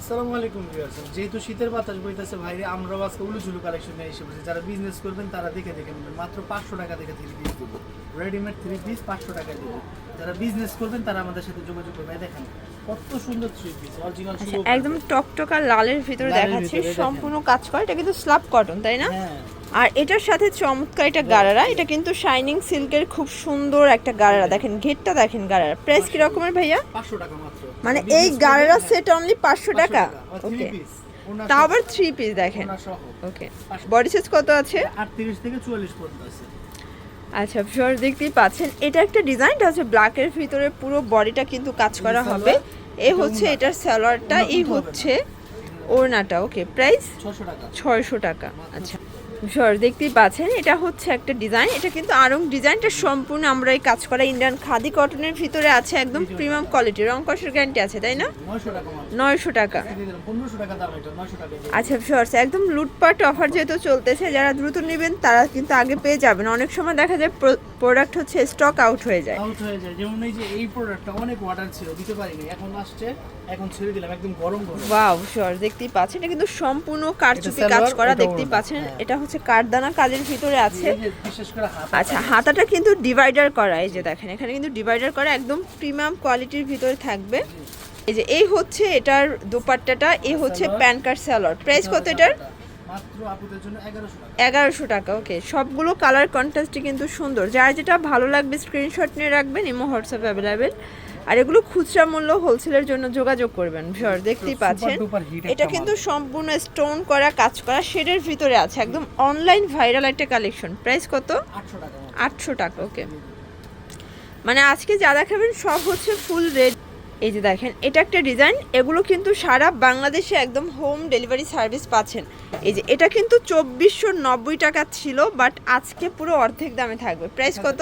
আসসালামু আলাইকুম ভিউয়ার্স যেহেতু শীতের বাতাস বইতেছে ভাইরে আমরা আজকে উলুঝুলু কালেকশন নিয়ে এসে যারা বিজনেস করবেন তারা দেখে দেখে নেবেন। মাত্র পাঁচশো টাকা থেকে থ্রি পিস দেবো। রেডিমেড থ্রি পিস পাঁচশো টাকা দেবো। যারা বিজনেস করবেন তারা আমাদের সাথে যোগাযোগ করবে দেখেন কত সুন্দর থ্রি পিস অরিজিনাল একদম টকটকা লালের ভিতরে দেখাচ্ছে সম্পূর্ণ কাজ করে এটা কিন্তু স্লাব কটন তাই না? হ্যাঁ। আর এটার সাথে চমৎকার এটা গারারা। এটা কিন্তু শাইনিং সিল্কের খুব সুন্দর একটা গারারা। দেখেন ঘেরটা দেখেন গারারা। প্রাইস কি রকমের ভাইয়া? মাত্র। মানে এই গারারা সেট অনলি পাঁচশো টাকা? ওকে তাও আবার থ্রি পিস দেখেন। ওকে বডি সাইজ কত আছে? আটত্রিশ থেকে চুয়াল্লিশ পর্যন্ত আছে। আচ্ছা ভিউয়ার দেখতেই পাচ্ছেন। এটা একটা ডিজাইন এটা হচ্ছে ব্ল্যাকের ভিতরে পুরো বডিটা কিন্তু কাজ করা হবে। এ হচ্ছে এটার স্যালোয়ারটা এই হচ্ছে ওড়নাটা। ওকে প্রাইস ছয়শো টাকা। আচ্ছা। সর দেখতেই পাচ্ছেন, এটা হচ্ছে একটা ডিজাইন। এটা কিন্তু আরং ডিজাইনটা সম্পূর্ণ আমরা এই কাজ করা ইন্ডিয়ান খাদি কটনের ভিতরে আছে একদম প্রিমিয়াম কোয়ালিটি। রং কষের গ্যারান্টি আছে, তাই না? নয়শো টাকা। আচ্ছা শর্টস একদম লুটপাট অফার যেহেতু চলতেছে, যারা দ্রুত নেবেন তারা কিন্তু আগে পেয়ে যাবেন। অনেক সময় দেখা যায় প্রোডাক্ট হচ্ছে স্টক আউট হয়ে যায়। আউট হয়ে যায়। যেমন এই যে এই প্রোডাক্টটা অনেক অর্ডার ছিল দিতে পারিনি। এখন আসছে এখন ছেড়ে দিলাম একদম গরম গরম। ওয়াও শর্টস দেখতেই পাচ্ছেন। এটা কিন্তু সম্পূর্ণ কারচুপি কাজ করা দেখতেই পাচ্ছেন। হ্যাঁ। এটা হচ্ছে কাঠদানা কাজের ভিতরে আছে। বিশেষ করে হাত আচ্ছা হাতাটা কিন্তু ডিভাইডার করা এই যে দেখেন এখানে কিন্তু ডিভাইডার করা একদম প্রিমিয়াম কোয়ালিটির ভিতরে থাকবে। এই যে এই হচ্ছে এটার দোপাট্টাটা এই হচ্ছে। প্যান কার্ড স্যালোয়ার প্রাইস কত এটার? এগারোশো টাকা। ওকে সবগুলো কালার কন্ট্রাস্টই কিন্তু সুন্দর। যার যেটা ভালো লাগবে স্ক্রিনশট নিয়ে রাখবেন ইমো হোয়াটসঅ্যাপ অ্যাভেলেবেল আর এগুলো খুচরা মূল্য হোলসেলের জন্য যোগাযোগ করবেন ভিউয়ার দেখতেই পাচ্ছেন। এটা কিন্তু সম্পূর্ণ স্টোন করা কাজ করা শেডের ভিতরে আছে। একদম অনলাইন ভাইরাল একটা কালেকশন প্রাইস কত? আটশো টাকা। আটশো টাকা ওকে মানে আজকে যা দেখাবেন সব হচ্ছে ফুল রেড এই যে দেখেন এটা একটা ডিজাইন এগুলো কিন্তু সারা বাংলাদেশে একদম হোম ডেলিভারি সার্ভিস পাচ্ছেন। এই যে এটা কিন্তু চব্বিশশো নব্বই টাকা ছিল বাট আজকে পুরো অর্ধেক দামে থাকবে। প্রাইস কত?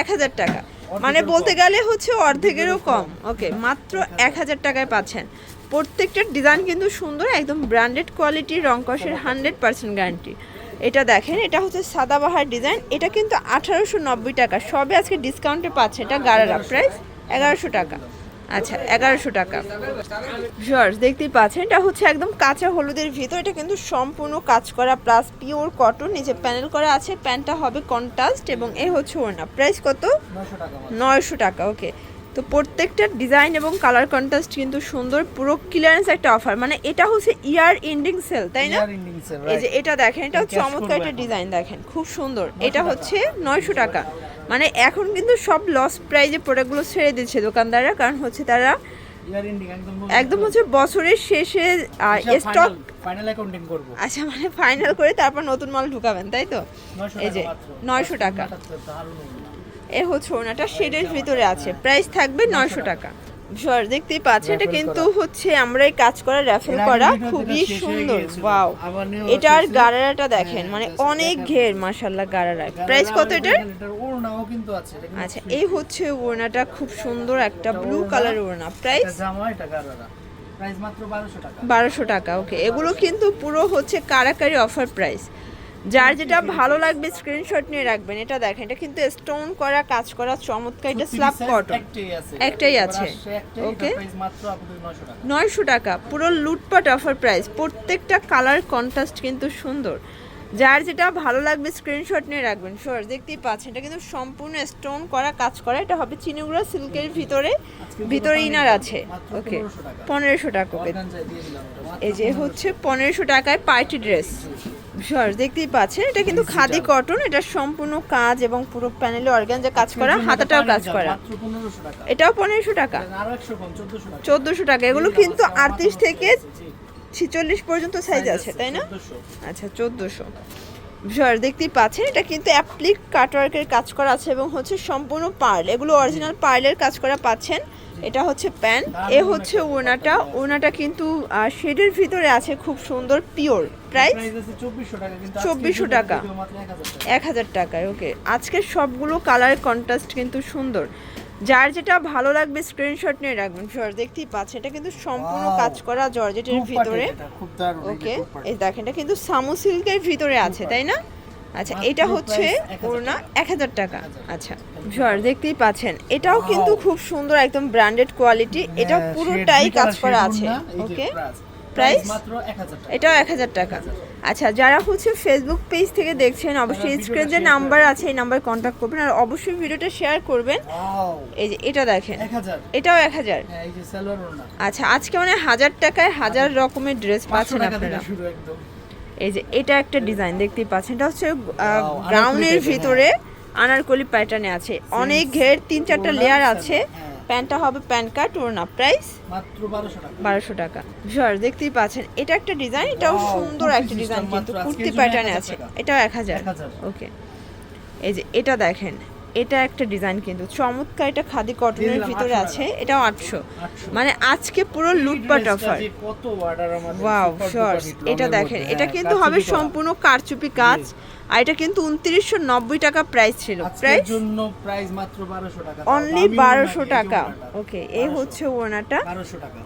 এক হাজার টাকা। মানে বলতে গেলে হচ্ছে অর্ধেকেরও কম। ওকে মাত্র এক হাজার টাকায় পাচ্ছেন। প্রত্যেকটার ডিজাইন কিন্তু সুন্দর একদম ব্র্যান্ডেড কোয়ালিটির রংকসের হান্ড্রেড পার্সেন্ট গ্যারান্টি। এটা দেখেন এটা হচ্ছে সাদাবাহার ডিজাইন এটা কিন্তু আঠারোশো নব্বই টাকা। সবে আজকে ডিসকাউন্টে পাচ্ছে এটা গারারা প্রাইস এগারোশো টাকা। আচ্ছা এগারোশো টাকা। ভিউয়ার্স দেখতেই পাচ্ছেন এটা হচ্ছে একদম কাঁচা হলুদের ভিতর। এটা কিন্তু সম্পূর্ণ কাজ করা প্লাস পিওর কটন নিচে প্যানেল করা আছে প্যান্টটা হবে কন্ট্রাস্ট এবং এ হচ্ছে ওড়না। প্রাইস কত? নয়শো টাকা নয়শো টাকা ওকে তো প্রত্যেকটা ডিজাইন এবং কালার কন্ট্রাস্ট কিন্তু সুন্দর পুরো ক্লিয়ারেন্স একটা অফার মানে এটা হচ্ছে ইয়ার এন্ডিং সেল তাই না? এই যে এটা দেখেন এটা চমৎকার একটা ডিজাইন দেখেন খুব সুন্দর। এটা হচ্ছে নয়শো টাকা। মানে এখন কিন্তু সব লস প্রাইজে প্রোডাক্টগুলো ছেড়ে দিচ্ছে দোকানদাররা কারণ হচ্ছে তারা একদম একদম হচ্ছে বছরের শেষে স্টক ফাইনাল অ্যাকাউন্টিং করব। আচ্ছা মানে ফাইনাল করে তারপর নতুন মাল ঢুকাবেন তাই তো? এই যে নয়শো টাকা। এ হচ্ছে ওনাটা শেডের ভিতরে আছে। প্রাইস থাকবে নয়শো টাকা। সর দেখতেই পাচ্ছেন এটা কিন্তু হচ্ছে আমরা এই কাজ করা র্যাফেল করা খুবই হয়ে সুন্দর। ওয়াও আবার নিউ এটার। গারারাটা দেখেন হ্যাঁ, মানে অনেক ঘের মাশাল্লাহ গারারা। প্রাইস কত এটার? আচ্ছা এই হচ্ছে ওড়নাটা খুব সুন্দর একটা ব্লু কালার ওড়না প্রাইস জামা এটা গারারা। প্রাইস মাত্র 1200 টাকা। বারোশো টাকা ওকে এগুলো কিন্তু পুরো হচ্ছে কারাকারি অফার প্রাইস যার যেটা ভালো লাগবে স্ক্রিনশট নিয়ে রাখবেন এটা দেখেন এটা কিন্তু স্টোন করা কাজ করা চমৎকার এটা স্ল্যাব কটন একটাই আছে। একটাই এবার আছে। আসছে একটাই, Okay. এটা প্রাইস মাত্র 900 টাকা। নয়শো টাকা পুরো লুটপাট অফার প্রাইস প্রত্যেকটা কালার কন্ট্রাস্ট কিন্তু সুন্দর। যার যেটা ভালো লাগবে স্ক্রিনশট নিয়ে রাখবেন। শোর দেখতেই পাচ্ছেন এটা কিন্তু সম্পূর্ণ স্টোন করা কাজ করা। এটা হবে চিনিগুড়া সিল্কের ভিতরে ভিতরে ইনার আছে। ওকে 1500 টাকা। পনেরোশো টাকা। এই যে হচ্ছে পনেরোশো টাকায় পার্টি ড্রেস শর দেখতেই পাচ্ছেন। এটা কিন্তু খাদি কটন এটা সম্পূর্ণ কাজ এবং পুরো প্যানেলে অর্গানজা কাজ করা হাতাটাও কাজ করা। মাত্র 1500 টাকা। এটাও পনেরোশো টাকা। আরও 100 কম 1400 টাকা। চোদ্দোশো টাকা। এগুলো কিন্তু আটত্রিশ থেকে ছিচল্লিশ পর্যন্ত সাইজ আছে তাই না? আচ্ছা চোদ্দোশো। ভিউয়ার দেখতেই পাচ্ছেন, এটা কিন্তু অ্যাপ্লিক কাটওয়ার্কের কাজ করা আছে এবং হচ্ছে সম্পূর্ণ পার্ল এগুলো অরিজিনাল পার্লের কাজ করা পাচ্ছেন। এটা হচ্ছে প্যান এ হচ্ছে ওনাটা ওনাটা কিন্তু শেডের ভিতরে আছে খুব সুন্দর পিওর প্রাইস চব্বিশশো টাকা। কিন্তু 2400 টাকা। মাত্র 1000 টাকা এক হাজার টাকায় ওকে আজকের সবগুলো কালার কন্ট্রাস্ট কিন্তু সুন্দর। যার যেটা ভালো লাগবে স্ক্রিনশট নিয়ে রাখবেন ভিউয়ার দেখতেই পাচ্ছেন এটা কিন্তু সম্পূর্ণ কাজ করা জর্জেটের ভিতরে। ওকে এই দেখেন এটা কিন্তু সামু সিল্কের ভিতরে আছে তাই না? আচ্ছা এটা হচ্ছে price 1000 ওড়না টাকা। এক হাজার টাকা। আচ্ছা ভিউয়ার দেখতেই পাচ্ছেন। এটাও কিন্তু খুব সুন্দর একদম ব্র্যান্ডেড কোয়ালিটি এটা হ্যাঁ, পুরোটাই কাজ করা আছে। ওকে price। Price? Price মাত্র 1000 টাকা। এটাও এক হাজার টাকা। আচ্ছা যারা হচ্ছে ফেসবুক পেজ থেকে দেখছেন অবশ্যই ভিডিওটা স্ক্রিনে যে নাম্বার আছে এই নাম্বার কন্ট্যাক্ট করবেন। আর অবশ্যই ভিডিওটা শেয়ার করবেন। এই যে এটা দেখেন। এটাও এক হাজার। হ্যাঁ আচ্ছা আজকে মানে হাজার টাকায় হাজার রকমের ড্রেস পাচ্ছেন আপনারা। এই যে এটা একটা ডিজাইন দেখতেই পাচ্ছেন। এটা হচ্ছে ব্রাউনের ভিতরে আনারকলি প্যাটার্নে আছে। অনেক ঘের তিন চারটা লেয়ার আছে। হ্যাঁ। প্যান্টটা হবে প্যান্ট কাট ওড়না প্রাইস? মাত্র 1200 টাকা। বারোশো টাকা। ভিউয়ার দেখতেই পাচ্ছেন এটা একটা ডিজাইন এটাও সুন্দর একটা ডিজাইন কিন্তু কুর্তি প্যাটার্নে আছে। এটাও এক হাজার। 1000 ওকে এই যে এটা দেখেন এটা একটা ডিজাইন কিন্তু। চমৎকার এটা খাদি কটনের ভিতরে আছে এটাও আটশো। মানে আজকে পুরো লুটপাট অফার ওয়াও শর্টস এটা দেখেন এটা হ্যাঁ, কিন্তু হবে সম্পূর্ণ কারচুপি কাজ। আর এটা কিন্তু উনত্রিশশো নব্বই টাকা প্রাইস ছিল। প্রাইস জন্য প্রাইস মাত্র 1200 টাকা। অনলি বারোশো টাকা। ওকে এই হচ্ছে ওনাটা। 1200 টাকা।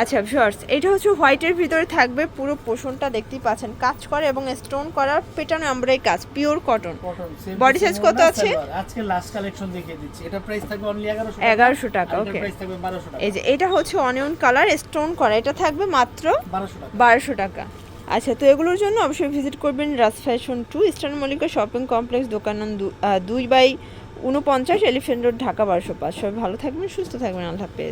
আচ্ছা শর্টস এটা হচ্ছে হোয়াইটের ভিতরে থাকবে পুরো পোষণটা দেখতেই পাচ্ছেন। কাজ করে এবং স্টোন করার পেটানো আমরাই কাজ পিওর কটন বডি size কত আছে? আজকে লাস্ট কালেকশন দেখিয়ে দিচ্ছি। এটা প্রাইস থাকবে অনলি 1100 1100 টাকা, ওকে প্রাইস থাকবে 1200 টাকা। এই যে এটা হচ্ছে অনিয়ন কালার স্টোন করা। এটা থাকবে মাত্র 1200 টাকা। বারোশো টাকা। আচ্ছা তো এগুলোর জন্য অবশ্যই ভিজিট করবেন Raj fashion to eastern Mallika shopping complex দোকান দুই বাই উনপঞ্চাশ এলিফেন্ট রোড ঢাকা বারোশো পাঁচ। সবাই ভালো থাকবেন সুস্থ থাকবেন আল্লাহ হাফেজ।